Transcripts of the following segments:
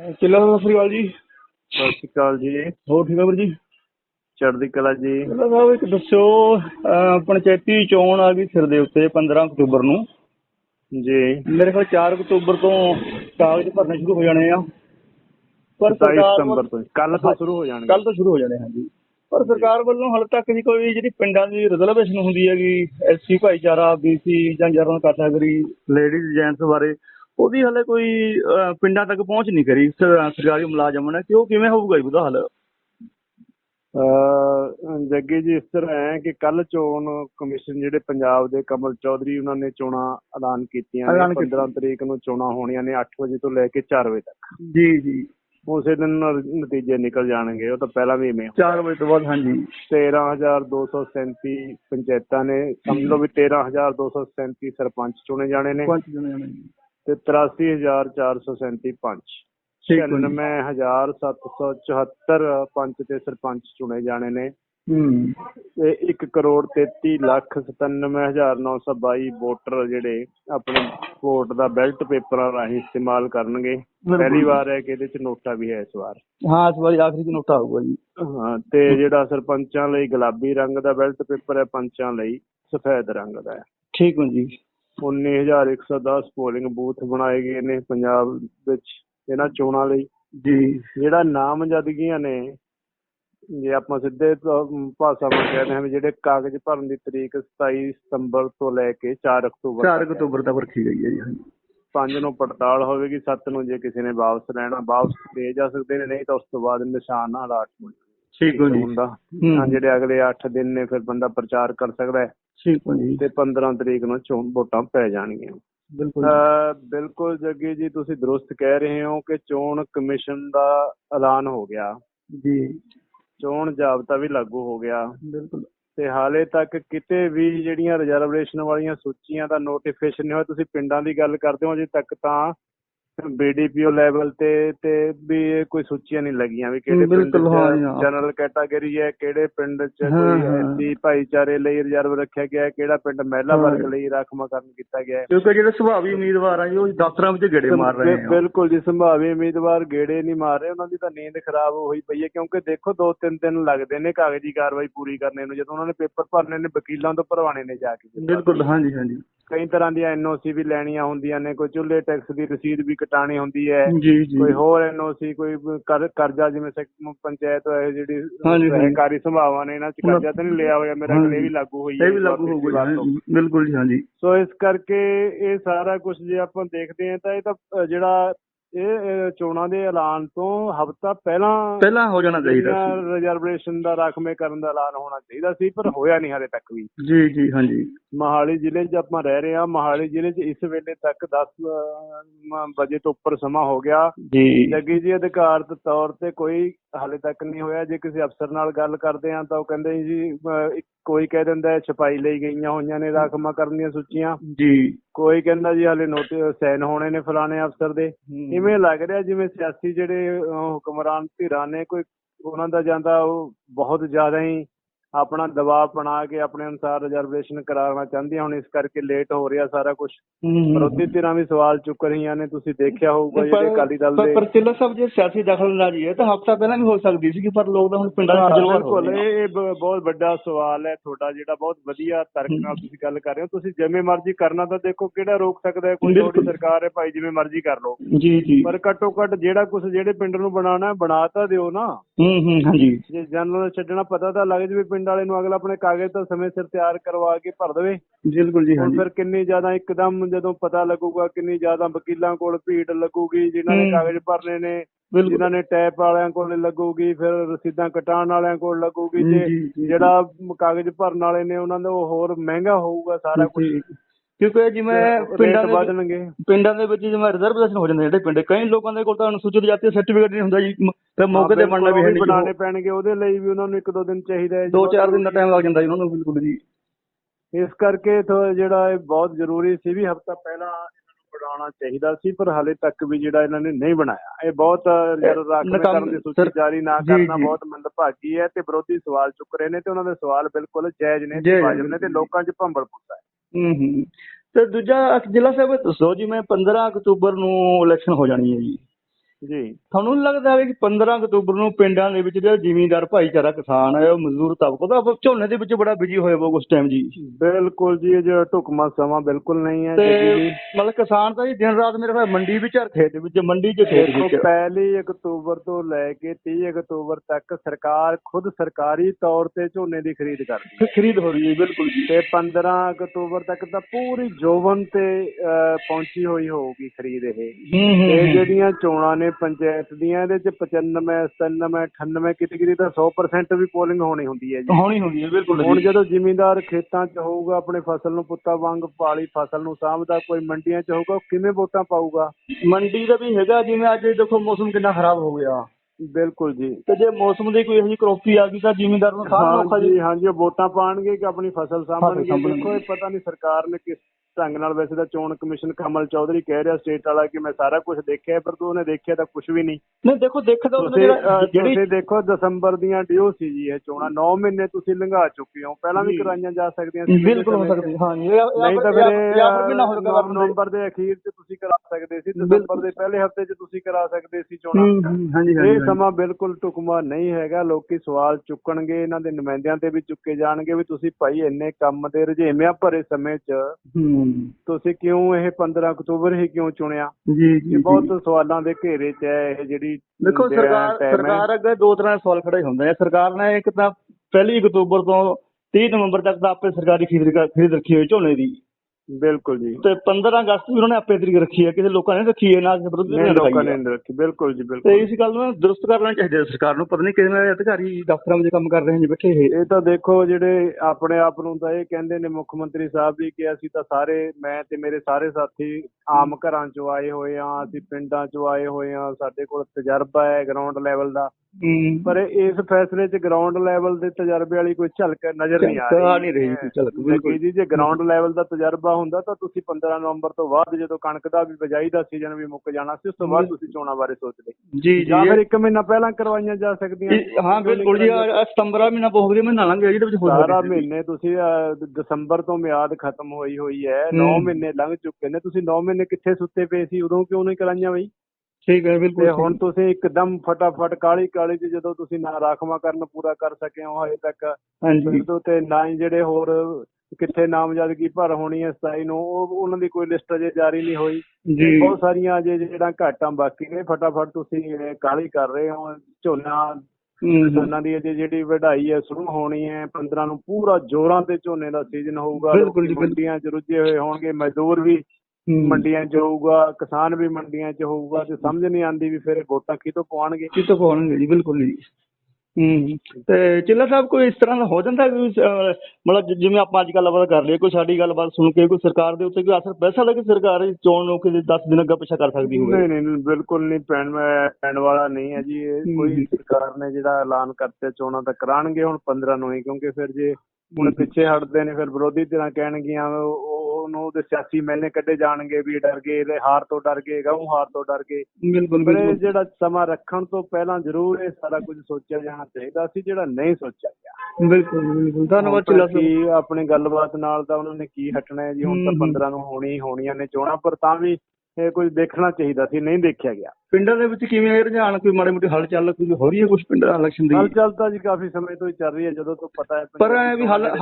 ਚਲੋ ਸਤਿ ਸ੍ਰੀ ਅਕਾਲ ਜੀ? ਸਤਿ ਸ਼੍ਰੀ ਅਕਾਲ ਜੀ। ਹੋਰ ਠੀਕ ਆ ਵੀਰ ਜੀ? ਚੜ੍ਹਦੀ ਕਲਾ ਜੀ। ਚਲੋ ਸਾਹਿਬ ਇੱਕ ਦੱਸੋ ਅਹ ਪੰਚਾਇਤੀ ਚੋਣ ਆ ਗਈ ਸਿਰ ਦੇ ਉੱਤੇ 15 ਅਕਤੂਬਰ ਨੂੰ। ਜੀ। ਮੇਰੇ ਖਿਆਲ 4 ਅਕਤੂਬਰ ਤੋਂ ਕਾਗਜ਼ ਭਰਨੇ ਸ਼ੁਰੂ ਹੋ ਜਾਣੇ ਆ। ਪਰ 27 ਸਰਕਾਰ ਸਤੰਬਰ ਤੋਂ ਕੱਲ ਤੋਂ ਸ਼ੁਰੂ ਹੋ ਜਾਣਗੇ। ਕੱਲ ਤੋਂ ਸ਼ੁਰੂ ਹੋ ਜਾਣੇ ਹਾਂਜੀ। ਪਰ ਸਰਕਾਰ ਵੱਲੋਂ ਹਾਲੇ ਤੱਕ ਵੀ ਕੋਈ ਜਿਹੜੀ ਪਿੰਡਾਂ ਦੀ ਰਿਜ਼ਰਵੇਸ਼ਨ ਹੁੰਦੀ ਹੈਗੀ ਐਸਸੀ ਭਾਈਚਾਰਾ ਬੀਸੀ ਜਾਂ ਜਨਰਲ ਕੈਟਾਗਰੀ ਲੇਡੀਜ਼ ਜੈਂਟਸ ਬਾਰੇ ਉਹਦੀ ਹਾਲੇ ਕੋਈ ਅਹ, ਪਿੰਡਾਂ ਤੱਕ ਪਹੁੰਚ ਨਹੀਂ ਕਰੀ ਸ- ਸਰਕਾਰੀ ਮੁਲਾਜ਼ਮਾਂ ਨੇ ਕਿ ਉਹ ਕਿਵੇਂ ਹੋਊਗਾ ਜੀ ਉਹਦਾ ਹੱਲ? ਅਹ ਜੱਗੀ ਜੀ ਇਸ ਤਰ੍ਹਾਂ ਹੈ ਕਿ ਕੱਲ ਚੋਣ ਕਮਿਸ਼ਨ ਜਿਹੜੇ ਪੰਜਾਬ ਦੇ ਕਮਲ ਚੌਧਰੀ ਉਹਨਾਂ ਨੇ ਚੋਣਾਂ ਐਲਾਨ ਕੀਤੀਆਂ ਐਲਾਨ ਨੇ ਕੀਤੀਆਂ। 15 ਤਰੀਕ ਨੂੰ ਚੋਣਾਂ ਹੋਣੀਆਂ ਨੇ 8 ਵਜੇ ਤੋਂ ਲੈ ਕੇ 4 ਵਜੇ ਤੱਕ। ਜੀ ਜੀ। ਉਸੇ ਦਿਨ ਨ- ਨਤੀਜੇ ਨਿਕਲ ਜਾਣਗੇ ਉਹ ਤਾਂ ਪਹਿਲਾਂ ਵੀ ਇਵੇਂ 4 ਵਜੇ ਤੋਂ ਬਾਅਦ ਹਾਂਜੀ। 13237 ਪੰਚਾਇਤਾਂ ਨੇ ਸਮਝ ਲਓ ਵੀ 13237 ਸਰਪੰਚ ਚੁਣੇ ਜਾਣੇ ਨੇ। ਪੰਜ ਜਣੇ ਆਣੇ ਜੀ ਤੇ 83437 ਪੰਚ ਠੀਕ ਹੈ ਜੀ। 99774 ਪੰਚ ਤੇ ਸਰਪੰਚ ਚੁਣੇ ਜਾਣੇ ਨੇ। ਹੂੰ। ਤੇ 1 ਕਰੋੜ 33 ਲੱਖ 97922 ਵੋਟਰ ਜਿਹੜੇ ਆਪਣੇ ਵੋਟ ਦਾ ਬੈਲਟ ਪੇਪਰਾਂ ਰਾਹੀਂ ਇਸਤੇਮਾਲ ਕਰਨਗੇ। ਪਹਿਲੀ ਵਾਰ ਹੈ ਕਿ ਇਹਦੇ ਚ ਨੋਟਾ ਵੀ ਹੈ ਇਸ ਵਾਰ। ਹਾਂ ਇਸ ਵਾਰੀ ਆਖਰੀ ਚ ਨੋਟਾ ਆਊਗਾ ਜੀ। ਹਾਂ ਤੇ ਜਿਹੜਾ ਸਰਪੰਚਾਂ ਲਈ ਗੁਲਾਬੀ ਰੰਗ ਦਾ ਬੈਲਟ ਪੇਪਰ ਹੈ ਪੰਚਾਂ ਲਈ ਸਫੈਦ ਰੰਗ ਦਾ ਹੈ। ਠੀਕ ਹੈ ਜੀ। 19110 ਪੋਲਿੰਗ ਬੂਥ ਬਣਾਏ ਗਏ ਨੇ ਪੰਜਾਬ ਵਿੱਚ ਇਹਨਾਂ ਚੋਣਾਂ ਲਈ। ਜੀ। ਜਿਹੜਾ ਨਾਮਜ਼ਦਗੀਆਂ ਨੇ ਜੇ ਆਪਾਂ ਸਿੱਧੇ ਭਾਸ਼ਾ ਵਿੱਚ ਕਹਿੰਦੇ ਹਾਂ ਜਿਹੜੇ ਕਾਗਜ਼ ਭਰਨ ਦੀ ਤਰੀਕ 27 ਸਤੰਬਰ ਤੋਂ ਲੈ ਕੇ 4 ਅਕਤੂਬਰ 4 ਤੱਕ ਹੈ। ਅਕਤੂਬਰ ਤੱਕ ਰੱਖੀ ਗਈ ਹੈ ਜੀ ਹਾਂਜੀ। ਪੰਜ ਨੂੰ ਪੜਤਾਲ ਹੋਵੇਗੀ 7 ਨੂੰ ਜੇ ਕਿਸੇ ਨੇ ਵਾਪਸ ਲੈਣਾ ਵਾਪਸ ਦੇ ਜਾ ਸਕਦੇ ਨੇ ਨਹੀਂ ਤਾਂ ਉਸ ਤੋਂ ਬਾਅਦ ਨਿਸ਼ਾਨ ਅਲਾਟ ਹੋ ਠੀਕ ਹੈ ਜੀ। ਹੁੰਦਾ। ਹੂੰ। ਜਿਹੜੇ ਅਗਲੇ 8 ਦਿਨ ਨੇ ਫਿਰ ਬੰਦਾ ਪ੍ਰਚਾਰ ਕਰ ਸਕਦਾ ਹੈ। ਠੀਕ ਹੈ ਜੀ। ਤੇ 15 ਤਰੀਕ ਨੂੰ ਚੋਣ ਵੋਟਾਂ ਪੈ ਜਾਣਗੀਆਂ। ਬਿਲਕੁਲ ਬਿਲਕੁਲ ਜੱਗੀ ਜੀ ਤੁਸੀਂ ਦਰੁਸਤ ਕਹਿ ਰਹੇ ਹੋ ਕਿ ਚੋਣ ਕਮਿਸ਼ਨ ਦਾ ਐਲਾਨ ਹੋ ਗਿਆ। ਜੀ। ਚੋਣ ਜਾਬਤਾ ਵੀ ਲਾਗੂ ਹੋ ਗਿਆ। ਬਿਲਕੁਲ। ਤੇ ਹਾਲੇ ਤੱਕ ਕਿਤੇ ਵੀ ਜਿਹੜੀਆਂ ਰਿਜ਼ਰਵੇਸ਼ਨ ਵਾਲੀਆਂ ਸੂਚੀਆਂ ਦਾ ਨੋਟੀਫਿਕੇਸ਼ਨ ਨਹੀਂ ਹੋਇਆ ਤੁਸੀਂ ਪਿੰਡਾਂ ਦੀ ਗੱਲ ਕਰਦੇ ਹੋ ਅਜੇ ਤੱਕ ਤਾਂ ਬੀਡੀਪੀਓ ਲੈਵਲ ਤੇ ਤੇ ਵੀ ਇਹ ਕੋਈ ਸੂਚੀਆਂ ਨਹੀਂ ਲੱਗੀਆਂ ਵੀ ਕਿਹੜੇ ਪਿੰਡ। ਜਨਰਲ ਕੈਟਾਗਰੀ ਹੈ ਕਿਹੜੇ ਪਿੰਡ ਚ ਕੋਈ। ਐਸੀ ਭਾਈਚਾਰੇ ਲਈ ਰਿਜ਼ਰਵ ਰੱਖਿਆ ਗਿਆ ਹੈ ਕਿਹੜਾ ਪਿੰਡ ਮਹਿਲਾ। ਵਰਗ ਲਈ ਰਾਖਵਾਂਕਰਨ ਕੀਤਾ ਗਿਆ ਹੈ ਕਿਉਂਕਿ ਜਿਹੜੇ ਸੁਭਾਵੀ ਉਮੀਦਵਾਰ ਆ ਜੀ ਉਹ ਦਫ਼ਤਰਾਂ ਵਿੱਚ ਗੇੜੇ ਮਾਰ ਰਹੇ ਆ ਬਿਲਕੁਲ ਜੀ ਸੰਭਾਵੀ ਉਮੀਦਵਾਰ ਗੇੜੇ ਨਹੀਂ ਮਾਰ ਰਹੇ ਉਹਨਾਂ ਦੀ ਤਾਂ ਨੀਂਦ ਖਰਾਬ ਹੋਈ ਪਈ ਹੈ ਕਿਉਂਕਿ ਦੇਖੋ ਦੋ ਤਿੰਨ ਦਿਨ ਲੱਗਦੇ ਨੇ ਕਾਗਜ਼ੀ ਕਾਰਵਾਈ ਪੂਰੀ ਕਰਨੇ ਨੂੰ ਜਦੋਂ ਉਹਨਾਂ ਨੇ ਪੇਪਰ ਭਰਨੇ ਨੇ ਵਕੀਲਾਂ ਤੋਂ ਭਰਵਾਣੇ ਨੇ ਜਾ ਕੇ ਬਿਲਕੁਲ ਹਾਂਜੀ ਹਾਂਜੀ ਕਈ ਤਰ੍ਹਾਂ ਦੀਆਂ ਐਨਓਸੀ ਵੀ ਲੈਣੀਆਂ ਹੁੰਦੀਆਂ ਨੇ ਕੋਈ ਚੁੱਲ੍ਹੇ ਟੈਕਸ ਦੀ ਰਸੀਦ ਵੀ ਕਟਾਣੀ ਹੁੰਦੀ ਹੈ ਕੋਈ ਹੋਰ ਐਨਓਸੀ ਕੋਈ ਕਰ- ਕਰਜ਼ਾ ਜਿਵੇਂ ਪੰਚਾਇਤ ਹੈ ਜਿਹੜੀ। ਸਹਿਕਾਰੀ ਸਭਾਵਾਂ ਨੇ ਇਹਨਾਂ 'ਚ ਕਰਜ਼ਾ ਤਾਂ ਨਹੀਂ ਲਿਆ ਹੋਇਆ ਮੇਰਾ ਇਹ ਵੀ ਲਾਗੂ ਹੋਈ ਹੈ ਇਹ ਵੀ ਲਾਗੂ ਤੋਂ। ਜੀ ਬਿਲਕੁਲ ਜੀ ਹਾਂਜੀ ਸੋ ਇਸ ਕਰਕੇ ਇਹ ਸਾਰਾ ਕੁਝ ਜੇ ਆਪਾਂ ਦੇਖਦੇ ਹਾਂ ਤਾਂ ਇਹ ਤਾਂ ਜਿਹੜਾ ਇਹ ਚੋਣਾਂ ਦੇ ਐਲਾਨ ਤੋਂ ਹਫ਼ਤਾ ਪਹਿਲਾਂ ਪਹਿਲਾਂ ਹੋ ਜਾਣਾ ਚਾਹੀਦਾ ਸੀ। ਰਿਜ਼ਰਵੇਸ਼ਨ ਦਾ ਰਾਖਵੇਂ ਕਰਨ ਦਾ ਐਲਾਨ ਹੋਣਾ ਚਾਹੀਦਾ ਸੀ ਪਰ ਹੋਇਆ ਨਹੀਂ ਹਾਲੇ ਤੱਕ ਵੀ। ਜੀ ਜੀ ਹਾਂਜੀ। ਮੋਹਾਲੀ ਜ਼ਿਲ੍ਹੇ 'ਚ ਆਪਾਂ ਰਹਿ ਰਹੇ ਹਾਂ। ਮੋਹਾਲੀ ਜ਼ਿਲ੍ਹੇ 'ਚ ਇਸ ਵੇਲੇ ਤੱਕ 10 ਅ, ਵਜੇ ਤੋਂ ਉੱਪਰ ਸਮਾਂ ਹੋ ਗਿਆ। ਜੀ। ਲੱਗੀ ਜੀ ਅਧਿਕਾਰਤ ਤੌਰ ਤੇ ਕੋਈ ਹਾਲੇ ਤੱਕ ਨਹੀਂ ਹੋਇਆ। ਜੇ ਕਿਸੇ ਅਫਸਰ ਨਾਲ ਗੱਲ ਕਰਦੇ ਆ ਤਾਂ ਉਹ ਕਹਿੰਦੇ ਜੀ ਕੋਈ ਕਹਿ ਦਿੰਦਾ ਹੈ ਛਪਾਈ ਲਈ ਗਈਆਂ ਹੋਈਆਂ ਨੇ ਰਾਖਵਾਂ ਕਰਨ ਦੀਆਂ ਸੂਚੀਆਂ। ਜੀ। ਕੋਈ ਕਹਿੰਦਾ ਜੀ ਹਾਲੇ ਨੋਟਿਸ ਸਾਈਨ ਹੋਣੇ ਨੇ ਫਲਾਣੇ ਅਫਸਰ ਦੇ। ਇਵੇਂ ਲੱਗ ਰਿਹਾ ਜਿਵੇਂ ਸਿਆਸੀ ਜਿਹੜੇ ਹੁਕਮਰਾਨ ਧਿਰਾਂ ਨੇ ਕੋਈ ਉਹਨਾਂ ਦਾ ਜਾਂਦਾ ਉਹ ਬਹੁਤ ਜ਼ਿਆਦਾ ਹੀ ਆਪਣਾ ਦਬਾਅ ਬਣਾ ਕੇ ਆਪਣੇ ਅਨੁਸਾਰ ਰਿਜ਼ਰਵੇਸ਼ਨ ਕਰਾਉਣਾ ਚਾਹੁੰਦੀਆਂ ਹੁਣ ਇਸ ਕਰਕੇ ਲੇਟ ਹੋ ਰਿਹਾ ਸਾਰਾ ਕੁਝ ਵਿਰੋਧੀ ਧਿਰਾਂ ਵੀ ਸਵਾਲ ਚੁੱਕ ਰਹੀਆਂ ਨੇ ਤੁਸੀਂ ਦੇਖਿਆ ਹੋਊਗਾ ਜਿਹੜੇ ਅਕਾਲੀ ਦਲ ਦੇ। ਪਰ ਚਿੱਲਾ ਸਾਹਿਬ ਜੇ ਸਿਆਸੀ ਦਖਲਅੰਦਾਜ਼ੀ ਹੈ ਤਾਂ ਹਫ਼ਤਾ ਪਹਿਲਾਂ ਵੀ ਹੋ ਸਕਦੀ ਸੀ ਪਰ ਲੋਕ ਤਾਂ ਹੁਣ ਪਿੰਡਾਂ ਵਿੱਚ ਖਜਲ ਹੋ ਬਿਲਕੁਲ ਇਹ ਬਹੁਤ ਵੱਡਾ ਸਵਾਲ ਹੈ ਤੁਹਾਡਾ ਜਿਹੜਾ ਬਹੁਤ ਵਧੀਆ ਤਰਕ ਨਾਲ ਤੁਸੀਂ ਗੱਲ ਕਰ ਰਹੇ ਹੋ। ਤੁਸੀਂ ਜਿਵੇਂ ਮਰਜ਼ੀ ਕਰਨਾ ਤਾਂ ਦੇਖੋ ਕਿਹੜਾ ਰੋਕ ਸਕਦਾ ਹੈ? ਕੋਈ। ਤੁਹਾਡੀ ਸਰਕਾਰ ਹੈ ਭਾਈ ਜਿਵੇਂ ਮਰਜ਼ੀ ਕਰ ਲਓ। ਨੇ। ਜੀ ਜੀ। ਪਰ ਘੱਟੋ ਘੱਟ ਜਿਹੜਾ ਕੁਝ ਜਿਹੜੇ ਪਿੰਡ ਨੂੰ ਬਣਾਉਣਾ ਹੈ, ਬਣਾ ਤਾਂ ਦਿਓ ਨਾ। ਹੂੰ ਹੂੰ ਹਾਂਜੀ ਜੇ ਜਨਰਲ ਛੱਡਣਾ ਪਤਾ ਤਾਂ ਲੱਗ ਜਵੇ ਪਿੰਡ ਵਾਲੇ ਨੂੰ ਅਗਲਾ ਆਪਣੇ ਕਾਗਜ਼ ਤਾਂ ਸਮੇਂ ਸਿਰ ਤਿਆਰ ਕਰਵਾ ਕੇ ਭਰ ਦੇਵੇ ਬਿਲਕੁਲ ਜੀ ਹਾਂਜੀ ਫਿਰ ਕਿੰਨੀ ਜ਼ਿਆਦਾ ਇੱਕਦਮ ਜਦੋਂ ਪਤਾ ਲੱਗੂਗਾ ਕਿੰਨੀ ਜ਼ਿਆਦਾ ਵਕੀਲਾਂ ਕੋਲ ਭੀੜ ਲੱਗੂਗੀ ਜਿਨ੍ਹਾਂ ਨੇ। ਕਾਗਜ਼ ਭਰਨੇ ਨੇ ਜਿਨ੍ਹਾਂ ਨੇ ਟੈਪ ਵਾਲਿਆਂ ਕੋਲ ਲੱਗੂਗੀ ਫਿਰ ਰਸੀਦਾਂ ਕਟਾਉਣ ਵਾਲਿਆਂ ਕੋਲ ਲੱਗੂਗੀ ਜੀ। ਜਿਹੜਾ ਕਾਗਜ਼ ਭਰਨ ਵਾਲੇ ਨੇ ਉਹਨਾਂ ਦਾ ਉਹ ਹੋਰ ਮਹਿੰਗਾ ਹੋਊਗਾ ਸਾਰਾ ਕੁਝ। ਕਿਉਂਕਿ ਜਿਵੇਂ ਪਿੰਡਾਂ ਦੇ ਵਧਣਗੇ। ਪਿੰਡਾਂ ਦੇ ਵਿੱਚ ਜਿਵੇਂ ਰਿਜ਼ਰਵੇਸ਼ਨ ਹੋ ਜਾਂਦੇ ਜਿਹੜੇ ਪਿੰਡ ਕਈ ਲੋਕਾਂ ਦੇ ਕੋਲ ਤਾਂ ਅਨੁਸੂਚਿਤ ਜਾਤੀ ਸਰਟੀਫਿਕੇਟ ਨਹੀਂ ਹੁੰਦਾ ਜੀ ਤੇ ਮੌਕੇ ਤੇ ਬਣਨਾ ਵੀ ਹੈ ਨਹੀਂ ਬਣਾਉਣੇ ਪੈਣਗੇ ਉਹਦੇ ਲਈ ਵੀ ਉਹਨਾਂ ਨੂੰ ਇੱਕ ਦੋ ਦਿਨ ਚਾਹੀਦਾ ਹੈ ਦੋ ਚਾਰ ਦਿਨ ਦਾ ਟਾਈਮ ਲੱਗ ਜਾਂਦਾ ਜੀ ਉਹਨਾਂ ਨੂੰ ਬਿਲਕੁਲ ਜੀ। ਇਸ ਕਰਕੇ ਜਿਹੜਾ ਇਹ ਬਹੁਤ ਜ਼ਰੂਰੀ ਸੀ ਵੀ ਹਫਤਾ ਪਹਿਲਾਂ ਇਹਨਾਂ ਨੂੰ ਬਣਾਉਣਾ ਚਾਹੀਦਾ ਸੀ ਪਰ ਹਾਲੇ ਤੱਕ ਵੀ ਜਿਹੜਾ ਇਹਨਾਂ ਨੇ ਨਹੀਂ ਬਣਾਇਆ। ਇਹ ਬਹੁਤ ਰਾਖਵੇਂ ਕਰਨ ਦੀ ਸੂਚੀ ਜਾਰੀ ਨਾ ਕਰਨਾ। ਬਹੁਤ ਮੰਦਭਾਗੀ ਹੈ ਤੇ ਵਿਰੋਧੀ ਸਵਾਲ ਚੁੱਕ ਰਹੇ ਨੇ ਤੇ ਉਹਨਾਂ ਦੇ ਸਵਾਲ ਬਿਲਕੁਲ ਜਾਇਜ਼ ਨੇ ਤੇ ਵਾਜਬ ਨੇ ਤੇ ਲੋਕਾਂ 'ਚ ਭੰਬਲ ਹੈ। ਹੂੰ ਹੂੰ। ਤੇ ਦੂਜਾ ਜ਼ਿਲ੍ਹਾ ਸਾਹਿਬ ਇਹ ਦੱਸੋ, ਜਿਵੇਂ 15 ਅਕਤੂਬਰ ਨੂੰ ਇਲੈਕਸ਼ਨ ਹੋ ਜਾਣੀ ਹੈ ਜੀ। ਜੀ। ਤੁਹਾਨੂੰ ਲੱਗਦਾ ਵੀ ਕਿ 15 ਅਕਤੂਬਰ ਨੂੰ ਪਿੰਡਾਂ ਦੇ ਵਿੱਚ ਜਿਹੜਾ ਜ਼ਿਮੀਂਦਾਰ ਭਾਈਚਾਰਾ ਕਿਸਾਨ ਹੈ ਉਹ ਮਜ਼ਦੂਰ ਤਬਕਾ ਆਪਾਂ ਝੋਨੇ ਦੇ ਵਿੱਚ ਬੜਾ ਬਿਜ਼ੀ ਹੋਇਆ ਵਾ ਉਸ ਟਾਈਮ ਜੀ। ਬਿਲਕੁਲ ਜੀ ਇਹ ਜੋ ਢੁਕਮਾ ਸਮਾਂ ਬਿਲਕੁਲ ਨਹੀਂ ਹੈ ਤੇ ਜੀ ਮਤਲਬ ਕਿਸਾਨ ਤਾਂ ਜੀ ਦਿਨ ਰਾਤ ਮੇਰੇ ਖਿਆਲ ਮੰਡੀ ਵਿੱਚ ਔਰ ਖੇਤ ਵਿੱਚ ਮੰਡੀ 'ਚ ਖੇਤ ਵਿੱਚ ਪਹਿਲੀ ਅਕਤੂਬਰ ਤੋਂ ਲੈ ਕੇ 30 ਅਕਤੂਬਰ ਤੱਕ ਸਰਕਾਰ ਖੁਦ ਸਰਕਾਰੀ ਤੌਰ ਤੇ ਝੋਨੇ ਦੀ ਖਰੀਦ ਕਰਦੀ ਹੈ। ਖਰੀਦ ਹੋ ਰਹੀ ਹੈ ਬਿਲਕੁਲ ਜੀ। ਤੇ 15 ਅਕਤੂਬਰ ਤੱਕ ਤਾਂ ਪੂਰੀ ਜੋਵਨ ਤੇ ਪਹੁੰਚੀ ਹੋਈ ਹੋਊਗੀ ਖਰੀਦ ਇਹ। ਹੂੰ ਹੂੰ ਇਹ ਹੂੰ। ਜਿਹੜੀਆਂ ਚੋਣਾਂ ਨੇ ਪੰਚਾਇਤ ਦੀਆਂ ਇਹਦੇ ਚ 95 97 98 ਕਿਤੇ ਕਿਤੇ ਤਾਂ 100% ਵੀ ਪੋਲਿੰਗ ਹੋਣੀ ਹੁੰਦੀ ਹੈ ਜੀ। ਹੋਣੀ ਹੁੰਦੀ ਹੈ ਬਿਲਕੁਲ ਹੁਣ। ਜਦੋਂ ਜ਼ਿਮੀਂਦਾਰ ਖੇਤਾਂ 'ਚ ਹੋਊਗਾ ਆਪਣੇ ਫਸਲ ਨੂੰ ਪੁੱਤਾਂ ਵਾਂਗ ਪਾਲੀ ਫਸਲ ਨੂੰ ਸਾਂਭਦਾ ਕੋਈ ਮੰਡੀਆਂ 'ਚ ਹੋਊਗਾ ਉਹ ਕਿਵੇਂ ਵੋਟਾਂ ਪਾਊਗਾ? ਮੰਡੀ ਦਾ ਵੀ ਹੈਗਾ ਜਿਵੇਂ ਅੱਜ ਦੇਖੋ ਮੌਸਮ ਕਿੰਨਾ ਖਰਾਬ ਹੋ ਗਿਆ। ਬਿਲਕੁਲ ਜੀ। ਤੇ ਜੇ ਮੌਸਮ ਦੀ ਕੋਈ ਇਹੋ ਜਿਹੀ ਕਰੋਪੀ ਆ ਗਈ ਤਾਂ ਜ਼ਿਮੀਂਦਾਰ ਨੂੰ ਸਾਰਾ ਔਖਾ ਜੀ ਹਾਂਜੀ ਉਹ ਵੋਟਾਂ ਪਾਣਗੇ ਕਿ ਆਪਣੀ ਫਸਲ ਸਾਂਭਣਗੇ। ਸਾਂਭਣਗੇ। ਦੇਖੋ ਇਹ ਪਤਾ ਨਹੀਂ ਸਰਕਾਰ ਨੇ ਕਿਸ ਢੰਗ ਨਾਲ ਵੈਸੇ ਤਾਂ ਚੋਣ ਕਮਿਸ਼ਨ ਕਮਲ ਚੌਧਰੀ ਕਹਿ ਰਿਹਾ ਸਟੇਟ ਵਾਲਾ ਕਿ ਮੈਂ ਸਾਰਾ ਕੁਝ ਦੇਖਿਆ ਪਰ ਤੂੰ ਉਹਨੇ ਦੇਖਿਆ ਤਾਂ ਕੁਝ ਵੀ ਨਹੀਂ। ਨਹੀਂ ਦੇਖੋ ਦੇਖਦਾ ਜਿਹੜਾ ਦੇਖੋ ਦਸੰਬਰ ਦੀਆਂ ਡਿਓ ਸੀ ਜੀ ਇਹ ਚੋਣਾਂ 9 ਮਹੀਨੇ ਤੁਸੀਂ ਲੰਘਾ ਚੁੱਕੇ ਹੋ। ਪਹਿਲਾਂ ਵੀ। ਕਰਾਈਆਂ ਜਾ ਸਕਦੀਆਂ ਸੀ ਬਿਲਕੁਲ ਹੋ ਸਕਦੀ ਹਾਂ ਜੀ। ਨਹੀਂ ਤਾਂ ਫਿਰ ਨਵੰਬਰ ਦੇ ਅਖੀਰ 'ਚ ਤੁਸੀਂ ਕਰਾ ਸਕਦੇ ਸੀ ਦਸੰਬਰ ਦੇ ਪਹਿਲੇ ਹਫ਼ਤੇ 'ਚ ਤੁਸੀਂ ਕਰਾ ਸਕਦੇ ਸੀ ਚੋਣਾਂ। ਇਹ ਸਮਾਂ ਬਿਲਕੁਲ ਟੁਕਮਾ ਨਹੀਂ ਹੈਗਾ ਲੋਕੀ ਸਵਾਲ ਚੁੱਕਣਗੇ ਇਹਨਾਂ ਦੇ ਨੁਮਾਇੰਦਿਆਂ ਤੇ ਵੀ ਚੁੱਕੇ ਜਾਣਗੇ ਵੀ ਤੁਸੀਂ ਭਾਈ ਇੰਨੇ ਕੰਮ ਦੇ ਰੁਝੇਵਿਆਂ ਭਰੇ ਸਮੇਂ 'ਚ ਤੁਸੀਂ ਕਿਉਂ ਇਹ 15 ਅਕਤੂਬਰ ਹੀ ਕਿਉਂ ਚੁਣਿਆ? ਜੀ ਜੀ ਇਹ ਬਹੁਤ ਸਵਾਲਾਂ ਦੇ ਘੇਰੇ 'ਚ ਹੈ ਇਹ ਜਿਹੜੀ ਦੇਖੋ ਸਰਕਾਰ। ਸਰਕਾਰ ਅੱਗੇ ਦੋ ਤਰ੍ਹਾਂ ਦੇ ਸਵਾਲ ਖੜੇ ਹੁੰਦੇ ਆ। ਸਰਕਾਰ ਨੇ ਇੱਕ ਤਾਂ ਪਹਿਲੀ ਅਕਤੂਬਰ ਤੋਂ 30 ਨਵੰਬਰ ਤੱਕ ਤਾਂ ਆਪੇ ਸਰਕਾਰੀ ਖਰੀਦ ਖਰੀਦ ਰੱਖੀ ਹੋਈ ਝੋਨੇ ਦੀ। ਬਿਲਕੁਲ ਜੀ। ਤੇ 15 ਅਗਸਤ ਵੀ ਉਹਨਾਂ ਨੇ ਆਪੇ ਤਰੀਕ ਰੱਖੀ ਹੈ ਕਿਸੇ ਲੋਕਾਂ ਨੇ ਰੱਖੀ ਹੈ ਨਾ ਕਿਸੇ ਵਿਰੋਧੀ ਨਹੀਂ ਨੇ ਲੋਕਾਂ ਰੱਖੀ ਨੇ ਨਹੀਂ ਰੱਖੀ ਬਿਲਕੁਲ ਜੀ ਤੇ ਬਿਲਕੁਲ। ਇਸ ਗੱਲ ਨੂੰ ਦਰੁਸਤ ਕਰ ਲੈਣਾ ਚਾਹੀਦਾ ਸਰਕਾਰ ਨੂੰ ਪਤਾ ਨਹੀਂ ਕਿਹਨੇ ਅਧਿਕਾਰੀ ਦਫ਼ਤਰਾਂ ਵਿੱਚ ਕੰਮ ਕਰ ਰਹੇ ਨੇ ਬੈਠੇ ਇਹ ਇਹ ਤਾਂ ਦੇਖੋ ਜਿਹੜੇ ਆਪਣੇ ਆਪ ਨੂੰ ਤਾਂ ਇਹ ਕਹਿੰਦੇ ਨੇ ਮੁੱਖ ਮੰਤਰੀ ਸਾਹਿਬ ਵੀ ਕਿ ਅਸੀਂ ਤਾਂ ਸਾਰੇ ਮੈਂ ਤੇ ਮੇਰੇ ਸਾਰੇ ਸਾਥੀ ਆਮ ਘਰਾਂ ਚੋਂ ਆਏ ਹੋਏ ਆ ਅਸੀਂ ਪਿੰਡਾਂ ਚੋਂ ਆਏ ਹੋਏ ਆ ਸਾਡੇ ਕੋਲ ਤਜਰਬਾ ਹੈ ਗਰਾਊਂਡ ਲੈਵਲ ਦਾ। ਪਰ ਇਸ ਫੈਸਲੇ 'ਚ ਗਰਾਊਂਡ ਲੈਵਲ ਦੇ ਤਜਰਬੇ ਵਾਲੀ ਕੋਈ ਝਲਕ ਨਜ਼ਰ ਨਹੀਂ ਆ ਰਹੀ। ਨਹੀਂ ਰਹੀ ਝਲਕ। ਬਿਲਕੁਲ। ਜੀ ਜੇ ਗਰਾਊਂਡ ਲੈਵਲ ਦਾ ਤਜਰਬਾ ਹੁੰਦਾ ਤਾਂ ਤੁਸੀਂ 15 ਨਵੰਬਰ ਤੋਂ ਬਾਅਦ ਜਦੋਂ ਕਣਕ ਦਾ ਵੀ ਬਜਾਈ ਦਾ ਸੀਜ਼ਨ ਵੀ ਮੁੱਕ ਜਾਣਾ ਸੀ ਉਸ ਤੋਂ ਬਾਅਦ ਤੁਸੀਂ ਚੋਣਾਂ ਬਾਰੇ ਸੋਚਦੇ। ਜੀ ਜਾਂ। ਜੀ ਫਿਰ ਇੱਕ ਮਹੀਨਾ ਪਹਿਲਾਂ ਕਰਵਾਈਆਂ ਜਾ ਸਕਦੀਆਂ ਹਾਂ ਬਿਲਕੁਲ ਜੀ ਸਤੰਬਰ ਮਹੀਨਾ ਬਹੁਤ ਵਧੀਆ ਮਹੀਨਾ ਲੰਘ ਗਿਆ ਜਿਹਦੇ ਵਿੱਚ ਹੋ ਸਾਰਾ। ਮਹੀਨੇ ਤੁਸੀਂ ਦਸੰਬਰ ਤੋਂ ਮਿਆਦ ਖਤਮ ਹੋਈ ਹੋਈ ਹੈ 9 ਹੂੰ। ਮਹੀਨੇ ਲੰਘ ਚੁੱਕੇ ਨੇ। ਤੁਸੀਂ 9 ਮਹੀਨੇ ਕਿੱਥੇ ਸੁੱਤੇ ਪਏ ਸੀ? ਉਦੋਂ ਕਿਉਂ ਨਹੀਂ ਕਰਾਈਆਂ ਬਈ? ਠੀਕ ਹੈ ਬਿਲਕੁਲ ਹੁਣ ਤੁਸੀਂ ਇੱਕਦਮ ਫਟਾਫਟ ਕਾਲੀ ਕਾਲੀ ਚ ਜਦੋਂ ਤੁਸੀਂ ਨਾ ਰਾਖਵਾਂਕਰਨ ਪੂਰਾ ਕਰ ਸਕੇ ਹੋ ਹਜੇ ਤੱਕ ਹਾਂਜੀ। ਤੋਂ ਤੇ ਨਾ ਹੀ ਜਿਹੜੇ ਹੋਰ ਕਿੱਥੇ ਨਾਮਜ਼ਦਗੀ ਭਰ ਹੋਣੀ ਹੈ 27 ਨੂੰ ਉਹ ਉਹਨਾਂ ਦੀ ਕੋਈ ਲਿਸਟ ਅਜੇ ਜਾਰੀ ਨਹੀਂ ਹੋਈ। ਜੀ। ਬਹੁਤ ਸਾਰੀਆਂ ਅਜੇ ਜਿਹੜਾ ਘਾਟਾਂ ਬਾਕੀ ਨੇ ਫਟਾਫਟ ਤੁਸੀਂ ਕਾਹਲੀ ਕਰ ਰਹੇ ਹੋ ਝੋਨਾ। ਕਿਸਾਨਾਂ ਦੀ ਅਜੇ ਜਿਹੜੀ ਵਢਾਈ ਹੈ ਸ਼ੁਰੂ ਹੋਣੀ ਹੈ 15 ਨੂੰ ਪੂਰਾ ਜ਼ੋਰਾਂ ਤੇ ਝੋਨੇ ਦਾ ਸੀਜ਼ਨ ਹੋਊਗਾ ਮੰਡੀਆਂ 'ਚ ਰੁੱਝੇ ਹੋਏ ਹੋਣਗੇ ਮਜ਼ਦੂਰ ਵੀ। ਮੰਡੀਆਂ 'ਚ ਹੋਊਗਾ ਕਿਸਾਨ ਵੀ ਮੰਡੀਆਂ 'ਚ ਹੋਊਗਾ ਤੇ ਸਮਝ ਨਹੀਂ ਆਉਂਦੀ ਵੀ ਫਿਰ ਵੋਟਾਂ ਕਿਤੋਂ ਪਵਾਉਣਗੇ ਕਿਤੋਂ ਪਾਉਣਗੇ ਜੀ ਬਿਲਕੁਲ ਜੀ। ਹੂੰ। ਤੇ ਚਿੱਲਾ ਸਾਹਿਬ ਕੋਈ ਇਸ ਤਰ੍ਹਾਂ ਦਾ ਹੋ ਜਾਂਦਾ ਅਹ, ਮਤਲਬ ਜਿ- ਜਿਵੇਂ ਆਪਾਂ ਅੱਜ ਗੱਲਬਾਤ ਕਰ ਲਈਏ ਕੋਈ ਸਾਡੀ ਗੱਲਬਾਤ ਸੁਣ ਕੇ ਕੋਈ ਸਰਕਾਰ ਦੇ ਉੱਤੇ ਕੋਈ ਅਸਰ ਪੈ ਸਕਦਾ ਕਿ ਸਰਕਾਰ ਇਸ ਚੋਣ ਨੂੰ ਕਿ 10 ਦਿਨ ਅੱਗੇ ਪਿੱਛਾ ਕਰ ਸਕਦੀ ਹੋਵੇ? ਨਹੀਂ ਨਹੀਂ ਬਿਲਕੁਲ ਨਹੀਂ ਪੈਣ ਪੈਣ ਵਾਲਾ ਨਹੀਂ ਹੈ ਜੀ। ਇਹ। ਕੋਈ ਸਰਕਾਰ ਨੇ ਜਿਹੜਾ ਐਲਾਨ ਕਰਤੇ ਚੋਣਾਂ ਤਾਂ ਕਰਾਣਗੇ ਹੁਣ 15 ਨੂੰ ਹੀ ਕਿਉਂਕਿ ਫਿਰ ਜੇ ਹੁਣ ਪਿੱਛੇ ਹਟਦੇ ਨੇ ਫਿਰ ਵਿਰੋਧੀ ਧਿਰਾਂ ਕਹਿਣਗੀਆਂ ਉਹ- ਉਹਨੂੰ ਉਹਦੇ ਸਿਆਸੀ ਮੈਨੇ ਕੱਢੇ ਜਾਣਗੇ ਵੀ ਡਰ ਗਏ ਇਹਦੇ ਹਾਰ ਤੋਂ ਡਰ ਗਏ ਗਾਉਂ ਹਾਰ ਤੋਂ ਡਰ ਗਏ। ਬਿਲਕੁਲ ਜਿਹੜਾ ਸਮਾਂ ਰੱਖਣ ਤੋਂ ਪਹਿਲਾਂ ਜ਼ਰੂਰ ਇਹ ਸਾਰਾ ਕੁਝ ਸੋਚਿਆ ਜਾਣਾ ਚਾਹੀਦਾ ਸੀ ਜਿਹੜਾ ਨਹੀਂ ਸੋਚਿਆ ਗਿਆ। ਬਿਲਕੁਲ ਬਿਲਕੁਲ। ਧੰਨਵਾਦ ਚਿੱਲਾ ਸਾਹਿਬ ਆਪਣੀ ਗੱਲਬਾਤ ਨਾਲ ਤਾਂ ਉਹਨਾਂ ਨੇ ਕੀ ਹਟਣਾ ਜੀ ਹੁਣ ਤਾਂ ਹੂੰ, ਹੂੰ। 15 ਨੂੰ ਹੋਣੀ ਹੋਣੀਆਂ ਨੇ ਚੋਣਾਂ ਪਰ ਤਾਂ ਵੀ ਇਹ ਕੁਝ ਦੇਖਣਾ ਚਾਹੀਦਾ ਸੀ ਨਹੀਂ ਦੇਖਿਆ ਗਿਆ। ਪਿੰਡਾਂ ਦੇ ਵਿੱਚ ਕਿਵੇਂ ਇਹ ਰੁਝਾਨ ਕੋਈ ਮਾੜੀ ਮੋਟੀ ਹਲਚਲ ਕੋਈ ਹੋ ਰਹੀ ਹੈ ਕੁਝ ਪਿੰਡਾਂ ਇਲੈਕਸ਼ਨ ਦੀ? ਹਲਚਲ ਤਾਂ ਜੀ ਕਾਫੀ ਸਮੇਂ ਤੋਂ ਹੀ ਚੱਲ ਰਹੀ ਹੈ ਜਦੋਂ ਤੋਂ ਪਤਾ ਹੈ ਪਰ ਐ ਵੀ ਹਲ ਹਲ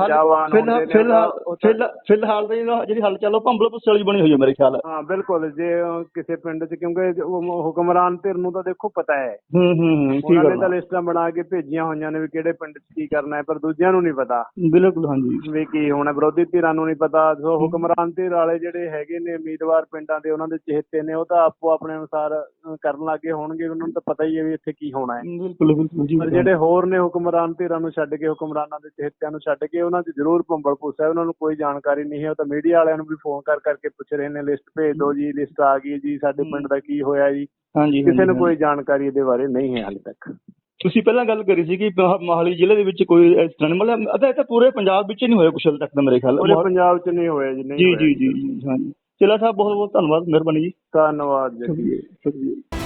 ਫਿਲਹਾਲ ਫਿਲਹਾਲ ਜਿਹੜਾ- ਹਲਚਲ ਉਹ ਭੰਬਲ ਪੁੱਛ ਵਾਲੀ ਬਣੀ ਹੋਈ ਹੈ ਮੇਰੇ ਖਿਆਲ। ਹਾਂ ਬਿਲਕੁਲ ਜੇ ਕਿਸੇ ਪਿੰਡ 'ਚ ਕਿਉਂਕਿ ਉਹ ਹੁਕਮਰਾਨ ਧਿਰ ਨੂੰ ਤਾਂ ਦੇਖੋ ਪਤਾ ਹੈ। ਹੂੰ ਹੂੰ ਹੂੰ ਕੀ ਉਹਨਾਂ ਨੇ ਗੱਲ ਤਾਂ ਲਿਸਟਾਂ ਬਣਾ ਕੇ ਭੇਜੀਆਂ ਹੋਈਆਂ ਨੇ ਵੀ ਕਿਹੜੇ ਪਿੰਡ 'ਚ ਕੀ ਕਰਨਾ ਹੈ ਪਰ ਦੂਜਿਆਂ ਨੂੰ ਨਹੀਂ ਪਤਾ। ਬਿਲਕੁਲ ਹਾਂਜੀ। ਵੀ ਕੀ ਹੋਣਾ ਵਿਰੋਧੀ ਧਿਰਾਂ ਨੂੰ ਨਹੀਂ ਪਤਾ। ਸੋ ਹੁਕਮਰਾਨ ਧਿਰ ਵਾਲੇ ਜਿਹੜੇ ਹੈਗੇ ਨੇ ਉਮੀਦਵਾਰ ਪਿੰਡਾਂ ਦੇ ਉਹਨਾਂ ਦੇ ਚਹੇਤੇ ਨੇ ਉਹ ਤਾਂ ਆਪੋ ਆਪਣੇ ਅਨੁਸਾਰ ਕਰਨ ਲੱਗੇ ਹੋਣਗੇ ਉਹਨਾਂ ਨੂੰ ਤਾਂ ਪਤਾ ਹੀ ਹੈ ਵੀ ਇੱਥੇ ਕੀ ਹੋਣਾ ਹੈ। ਬਿਲਕੁਲ ਬਿਲਕੁਲ ਜੀ ਪਰ ਜਿਹੜੇ ਹੋਰ ਨੇ ਹੁਕਮਰਾਨ ਧਿਰਾਂ ਨੂੰ ਛੱਡ ਕੇ ਹੁਕਮਰਾਨਾਂ ਦੇ ਚਹੇਤਿਆਂ ਨੂੰ ਛੱਡ ਕੇ ਉਹਨਾਂ 'ਚ ਜ਼ਰੂਰ ਭੰਬਲ ਭੁੱਸਾ ਹੈ ਉਹਨਾਂ ਨੂੰ ਕੋਈ ਜਾਣਕਾਰੀ ਨਹੀਂ ਹੈ। ਉਹ ਤਾਂ ਮੀਡੀਆ ਵਾਲਿਆਂ ਨੂੰ ਵੀ ਫੋਨ ਕਰ ਕਰਕੇ ਪੁੱਛ ਰਹੇ ਨੇ ਲਿਸਟ ਭੇਜ ਦਿਓ ਜੀ ਲਿਸਟ ਆ ਗਈ ਜੀ ਸਾਡੇ ਪਿੰਡ ਦਾ ਕੀ ਹੋਇਆ ਜੀ। ਹਾਂਜੀ ਕਿਸੇ ਨੂੰ ਕੋਈ ਜਾਣਕਾਰੀ ਇਹਦੇ ਬਾਰੇ ਨਹੀਂ ਹੈ ਹਾਲੇ ਤੱਕ। ਤੁਸੀਂ ਪਹਿਲਾਂ ਗੱਲ ਕਰੀ ਸੀ ਕਿ ਮੋਹਾ- ਮੋਹਾਲੀ ਜ਼ਿਲ੍ਹੇ ਦੇ ਵਿੱਚ ਕੋਈ ਇਸ ਤਰ੍ਹਾਂ ਮਤਲਬ ਅਦਾ ਇਹ ਤਾਂ ਪੂਰੇ ਪੰਜਾਬ ਵਿੱਚ ਨਹੀਂ ਹੋਇਆ ਕੁਛ ਹਲੇ ਤੱਕ ਤਾਂ ਮੇਰੇ ਖਿਆਲ ਪੂਰੇ ਪੰਜਾਬ 'ਚ ਨਹੀਂ ਹੋਇਆ ਜੀ ਨਹੀਂ ਜੀ। ਜੀ ਜੀ, ਹਾਂਜੀ। ਚਿਲਾ ਸਾਹਿਬ ਬਹੁਤ ਬਹੁਤ ਧੰਨਵਾਦ ਮਿਹਰਬਾਨੀ ਜੀ। ਧੰਨਵਾਦ ਜੀ। ਸ਼ੁਕਰੀਆ